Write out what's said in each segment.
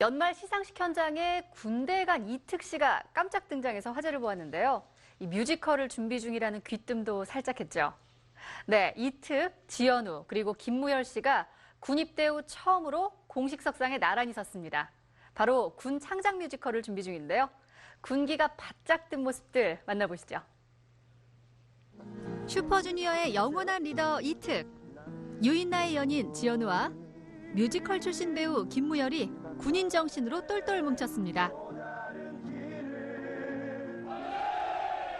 연말 시상식 현장에 군대 간 이특 씨가 깜짝 등장해서 화제를 보았는데요. 이 뮤지컬을 준비 중이라는 귀뜸도 살짝 했죠. 네, 이특, 지연우, 그리고 김무열 씨가 군 입대 후 처음으로 공식 석상에 나란히 섰습니다. 바로 군 창작 뮤지컬을 준비 중인데요. 군기가 바짝 든 모습들 만나보시죠. 슈퍼주니어의 영원한 리더 이특, 유인나의 연인 지연우와 뮤지컬 출신 배우 김무열이 군인 정신으로 똘똘 뭉쳤습니다.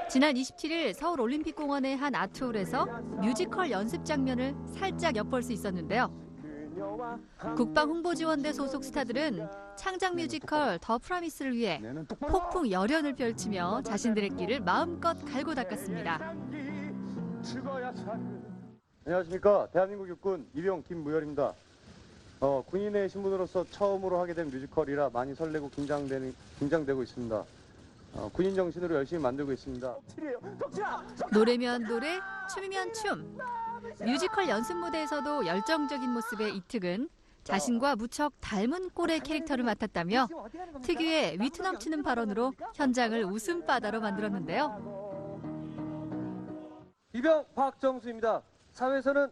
지난 27일 서울 올림픽공원의 한 아트홀에서 뮤지컬 연습 장면을 살짝 엿볼 수 있었는데요. 국방홍보지원대 소속 스타들은 창작 뮤지컬 더 프라미스를 위해 폭풍 열연을 펼치며 자신들의 길을 마음껏 갈고 닦았습니다. 안녕하십니까. 대한민국 육군 이병 김무열입니다. 어, 군인의 신분으로서 처음으로 하게 된 뮤지컬이라 많이 설레고 긴장되는, 긴장되고 있습니다. 어, 군인 정신으로 열심히 만들고 있습니다. 노래면 노래, 춤이면 춤. 뮤지컬 연습 무대에서도 열정적인 모습의 이특은 자신과 무척 닮은 꼴의 캐릭터를 맡았다며 특유의 위트 넘치는 발언으로 현장을 웃음바다로 만들었는데요. 이병 박정수입니다. 사회에서는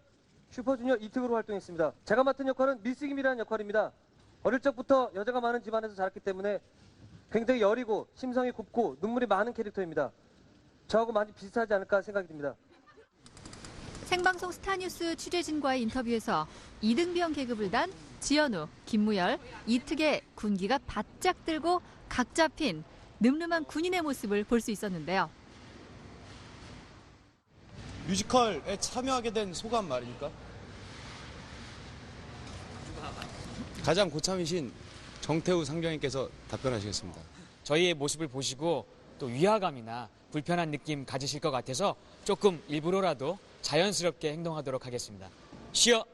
슈퍼주니어 이특으로 활동했습니다. 제가 맡은 역할은 미스김이라는 역할입니다. 어릴 적부터 여자가 많은 집안에서 자랐기 때문에 굉장히 여리고 심성이 곱고 눈물이 많은 캐릭터입니다. 저하고 많이 비슷하지 않을까 생각이 듭니다. 생방송 스타뉴스 취재진과의 인터뷰에서 이등병 계급을 단 지연우, 김무열, 이특의 군기가 바짝 들고 각 잡힌 늠름한 군인의 모습을 볼 수 있었는데요. 뮤지컬에 참여하게 된 소감 말입니까? 가장 고참이신 정태우 상병님께서 답변하시겠습니다. 저희의 모습을 보시고 또 위화감이나 불편한 느낌 가지실 것 같아서 조금 일부러라도 자연스럽게 행동하도록 하겠습니다. 쉬어!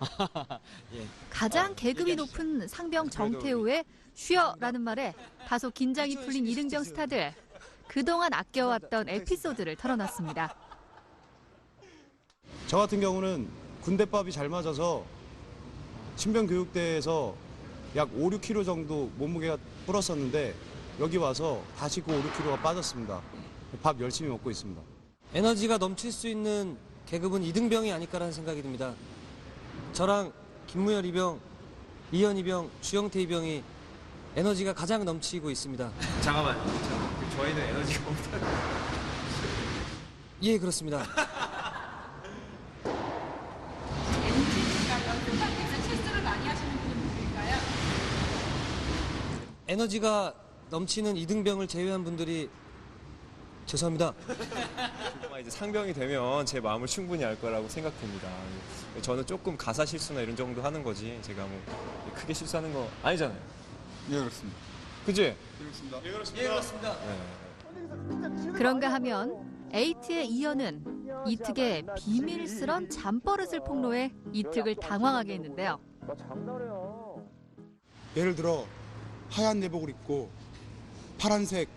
예. 가장 계급이 높은 상병 정태우의 쉬어라는 말에 다소 긴장이 풀린 이등병 스타들. 그동안 아껴왔던 에피소드를 털어놨습니다. 저 같은 경우는 군대밥이 잘 맞아서 신병교육대에서 약 5, 6kg 정도 몸무게가 불었었는데 여기 와서 다시 그 5, 6kg가 빠졌습니다. 밥 열심히 먹고 있습니다. 에너지가 넘칠 수 있는 계급은 이등병이 아닐까라는 생각이 듭니다. 저랑 김무열 이병, 이현 이병, 주영태 이병이 에너지가 가장 넘치고 있습니다. 잠깐만. 저희는 에너지가 없다. 예, 그렇습니다. 에너지가 넘치는 이등병을 제외한 분들이 죄송합니다. 아마 이제 상병이 되면 제 마음을 충분히 알 거라고 생각됩니다. 저는 조금 가사 실수나 이런 정도 하는 거지. 제가 뭐 크게 실수하는 거 아니잖아요. 예, 그렇습니다. 그지? 예, 그렇습니다. 네. 그런가 하면 에이트의 이현은 이특의 비밀스런 잠버릇을 폭로해 이특을 당황하게 했는데요. 예를 들어 하얀 내복을 입고 파란색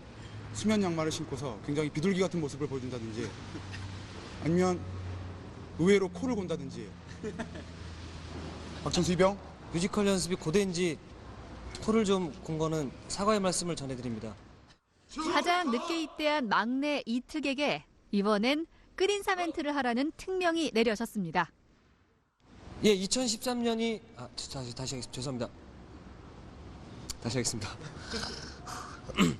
수면 양말을 신고서 굉장히 비둘기 같은 모습을 보여준다든지 아니면 의외로 코를 곤다든지 박천수 이병 뮤지컬 연습이 고된지 코를 좀 곤 거는 사과의 말씀을 전해드립니다. 가장 늦게 입대한 막내 이특에게 이번엔 끓인 사 멘트를 하라는 특명이 내려졌습니다. 예, 2013년이 아 다시 다시 하겠습니다. 죄송합니다. 다시 하겠습니다.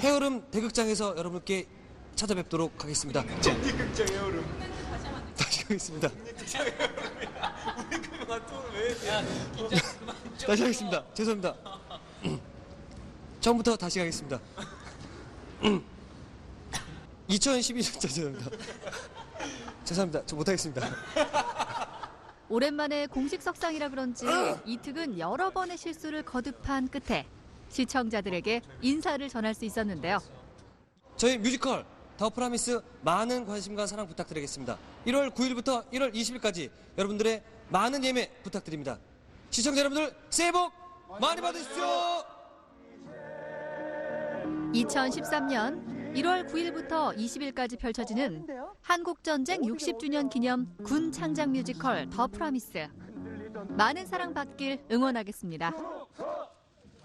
해여름 대극장에서 여러분께 찾아뵙도록 하겠습니다. 극장 해오름. 다시 하겠습니다. 다시 하겠습니다. 죄송합니다. 처음부터 다시 하겠습니다. 2012년 죄송합니다. 죄송합니다. 저 못하겠습니다. 오랜만에 공식 석상이라 그런지 이특은 여러 번의 실수를 거듭한 끝에 시청자들에게 인사를 전할 수 있었는데요. 저희 뮤지컬 더 프라미스 많은 관심과 사랑 부탁드리겠습니다. 1월 9일부터 1월 20일까지 여러분들의 많은 예매 부탁드립니다. 시청자 여러분들 새해 복 많이 받으십시오. 2013년 1월 9일부터 20일까지 펼쳐지는 한국전쟁 60주년 기념 군 창작 뮤지컬 더 프라미스. 많은 사랑 받길 응원하겠습니다.